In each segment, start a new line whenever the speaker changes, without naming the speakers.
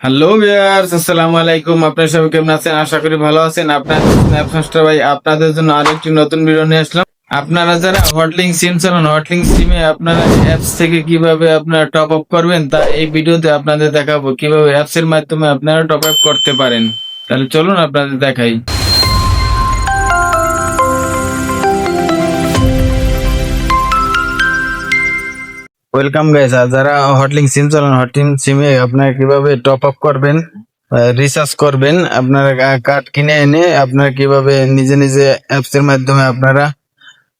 Hello viewers, আসসালামু আলাইকুম। আপনারা সবাই কেমন আছেন? আশা করি ভালো আছেন। আপনাদের স্ন্যাপসাস্টার ভাই, আপনাদের জন্য আরেকটি নতুন ভিডিও নিয়ে আসলাম। আপনারা যারা হটলিং সিম চালান হটলিং সিমে আপনারা অ্যাপস থেকে কীভাবে আপনারা টপ আপ করবেন, তা এই ভিডিওতে আপনাদের দেখাবো। কীভাবে অ্যাপসের মাধ্যমে আপনারা টপ আপ করতে পারেন। তাহলে চলুন আপনাদের দেখাই। ওয়েলকাম গাইস আর যারা হটলিং সিম চালান হটলিং সিমে আপনারা কীভাবে টপ আপ করবেন রিচার্জ করবেন, আপনারা কার্ড কিনে এনে আপনারা কীভাবে নিজে নিজে অ্যাপস এর মাধ্যমে আপনারা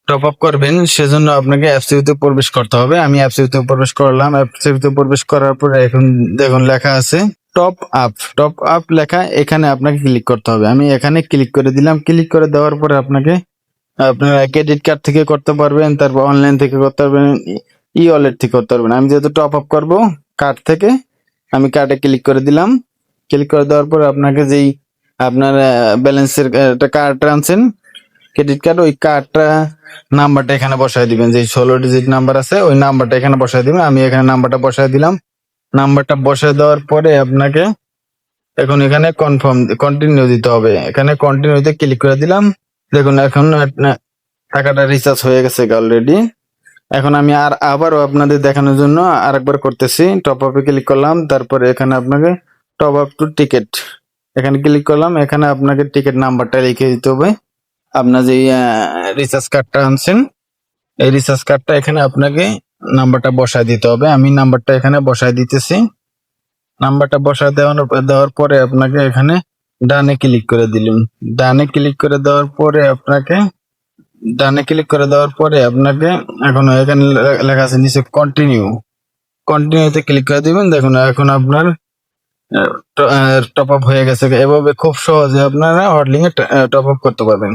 টপ আপ করবেন, সেজন্য আপনাকে অ্যাপস ভিতরে প্রবেশ করতে হবে। আমি অ্যাপস ভিতরে প্রবেশ করলাম। অ্যাপস ভিতরে প্রবেশ করার পরে এখন দেখুন লেখা আছে টপ আপ টপ আপ লেখা এখানে আপনাকে ক্লিক করতে হবে। আমি এখানে ক্লিক করে দিলাম। ক্লিক করে দেওয়ার পরে আপনাকে, আপনারা ক্রেডিট কার্ড থেকে করতে পারবেন, তারপর অনলাইন থেকে করতে পারবেন। ই ওয়ালেট থেকে করতে পারবেন আমি যেহেতু টপ আপ করব কার্ড থেকে, আমি কার্ডে ক্লিক করে দিলাম। ক্লিক করে দেওয়ার পর আপনাকে যেই আপনার ব্যালেন্সের একটা কার্ড আনছেন ক্রেডিট কার্ড ওই কার্ডটা নাম্বারটা এখানে বসায় দিবেন। যে ষোলো ডিজিট নাম্বার আছে, ওই নাম্বারটা এখানে বসায় দিবেন। আমি এখানে নাম্বারটা বসায় দিলাম। নাম্বারটা বসায় দেওয়ার পরে আপনাকে এখন এখানে কনফার্ম কন্টিনিউ দিতে হবে। এখানে কন্টিনিউতে ক্লিক করে দিলাম। দেখুন, এখন টাকাটা রিচার্জ হয়ে গেছে অলরেডি এখন আমি আর আবারও আপনাদের দেখানোর জন্য আরেকবার করতেছি। টপ আপে ক্লিক করলাম, তারপরে এখানে আপনাকে টপ আপ টু টিকিট এখানে ক্লিক করলাম, এখানে আপনাকে টিকিট নাম্বারটা লিখে দিতে হবে। আপনার যে রিচার্জ কার্ডটা আনছেন, এই রিচার্জ কার্ডটা এখানে আপনাকে নাম্বারটা বসায় দিতে হবে। আমি নাম্বারটা এখানে বসায় দিতেছি। নাম্বারটা বসায় দেওয়ানোর দেওয়ার পরে আপনাকে এখানে ডানে ক্লিক করে দিলাম। ডানে ক্লিক করে দেওয়ার পরে আপনাকে ডানে ক্লিক করে দেওয়ার পরে আপনাকে এখন এখানে লেখা আছে নিচে কন্টিনিউ কন্টিনিউতে ক্লিক করে দিবেন, দেখুন এখন আপনার টপ আপ হয়ে গেছে। এভাবে খুব সহজে আপনারা হটলিং এ টপ আপ করতে পারবেন।